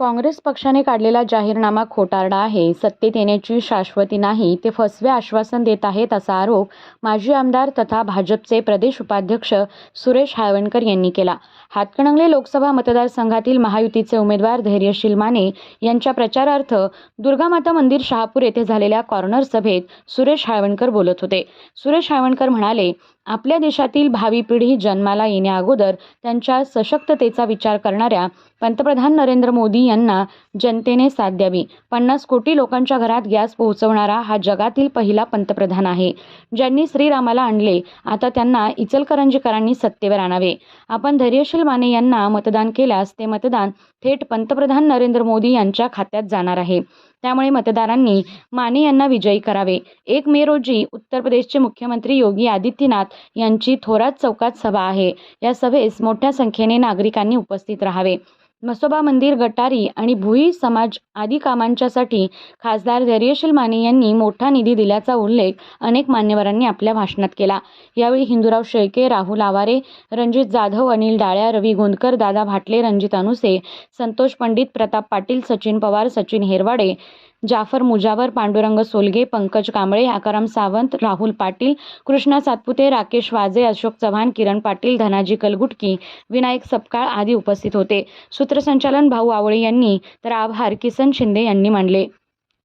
काँग्रेस पक्षाने काढलेला जाहीरनामा खोटारडा आहे. सत्तेत येण्याची शाश्वती नाही. ते फसवे आश्वासन देत आहेत असा आरोप माजी आमदार तथा भाजपचे प्रदेश उपाध्यक्ष सुरेश हाळवणकर यांनी केला. हातकणंगले लोकसभा मतदारसंघातील महायुतीचे उमेदवार धैर्यशील माने यांच्या प्रचारार्थ दुर्गामाता मंदिर शहापूर येथे झालेल्या कॉर्नर सभेत सुरेश हाळवणकर बोलत होते. सुरेश हाळवणकर म्हणाले आपल्या देशातील भावी पिढी जन्माला येण्याअगोदर त्यांच्या सशक्ततेचा विचार करणाऱ्या पंतप्रधान नरेंद्र मोदी यांना जनतेने साथ द्यावी. पन्नास कोटी लोकांच्या घरात गॅस पोहोचवणारा हा जगातील पहिला पंतप्रधान आहे. ज्यांनी श्रीरामाला आणले आता त्यांना इचलकरंजीकरांनी सत्तेवर आणावे. आपण धैर्यशील माने यांना मतदान केल्यास ते मतदान थेट पंतप्रधान नरेंद्र मोदी यांच्या खात्यात जाणार आहे. त्यामुळे मतदारांनी माने यांना विजयी करावे. एक मे रोजी उत्तर प्रदेशचे मुख्यमंत्री योगी आदित्यनाथ यांची थोरात चौकात सभा आहे. या सभेस मोठ्या संख्येने नागरिकांनी उपस्थित राहावे. मसोबा मंदिर गटारी आणि भुई समाज आदी कामांच्यासाठी खासदार धैर्यशील माने यांनी मोठा निधी दिल्याचा उल्लेख अनेक मान्यवरांनी आपल्या भाषणात केला. यावेळी हिंदूराव शेळके राहुल आवारे रणजित जाधव अनिल डाळ्या रवी गोंदकर दादा भाटले रणजित अनुसे संतोष पंडित प्रताप पाटील सचिन पवार सचिन हेरवाडे जाफर मुजावर पांडुरंग सोलगे पंकज कांबळे आकाराम सावंत राहुल पाटील कृष्णा सातपुते राकेश वाजे अशोक चव्हाण किरण पाटील धनाजी कलगुटकी विनायक सपकाळ आदी उपस्थित होते. सूत्रसंचालन भाऊ आवळे यांनी तर आभार किसन शिंदे यांनी मानले